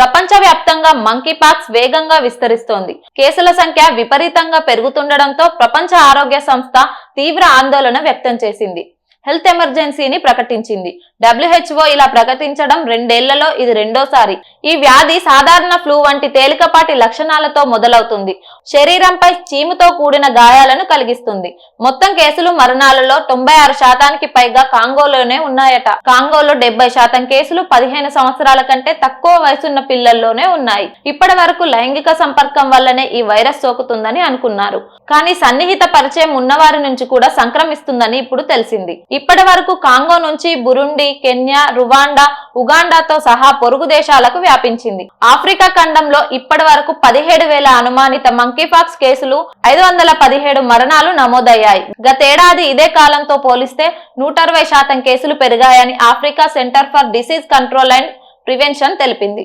ప్రపంచవ్యాప్తంగా మంకీపాక్స్ వేగంగా విస్తరిస్తోంది. కేసుల సంఖ్య విపరీతంగా పెరుగుతుండటంతో ప్రపంచ ఆరోగ్య సంస్థ తీవ్ర ఆందోళన వ్యక్తం చేసింది. హెల్త్ ఎమర్జెన్సీని ప్రకటించింది. డబ్ల్యూహెచ్ఓ ఇలా ప్రకటించడం రెండేళ్ళలో ఇది రెండోసారి. ఈ వ్యాధి సాధారణ ఫ్లూ వంటి తేలికపాటి లక్షణాలతో మొదలవుతుంది. శరీరంపై చీముతో కూడిన గాయాలను కలిగిస్తుంది. మొత్తం కేసులు మరణాలలో తొంభై ఆరు శాతానికి పైగా కాంగోలోనే ఉన్నాయట. కాంగోలో డెబ్బై శాతం కేసులు పదిహేను సంవత్సరాల కంటే తక్కువ వయసున్న పిల్లల్లోనే ఉన్నాయి. ఇప్పటి వరకు లైంగిక సంపర్కం వల్లనే ఈ వైరస్ సోకుతుందని అనుకున్నారు. కానీ సన్నిహిత పరిచయం ఉన్నవారి నుంచి కూడా సంక్రమిస్తుందని ఇప్పుడు తెలిసింది. ఇప్పటి వరకు కాంగో నుంచి బురుండి కెన్యా రువాండా ఉగాండాతో సహా పొరుగు దేశాలకు వ్యాపించింది. ఆఫ్రికా ఖండంలో ఇప్పటి వరకు పదిహేడు వేల అనుమానిత మంకీపాక్స్ కేసులు ఐదు వందల పదిహేడు మరణాలు నమోదయ్యాయి. గతేడాది ఇదే కాలంతో పోలిస్తే నూట అరవై శాతం కేసులు పెరిగాయని Africa centre for disease control and prevention తెలిపింది.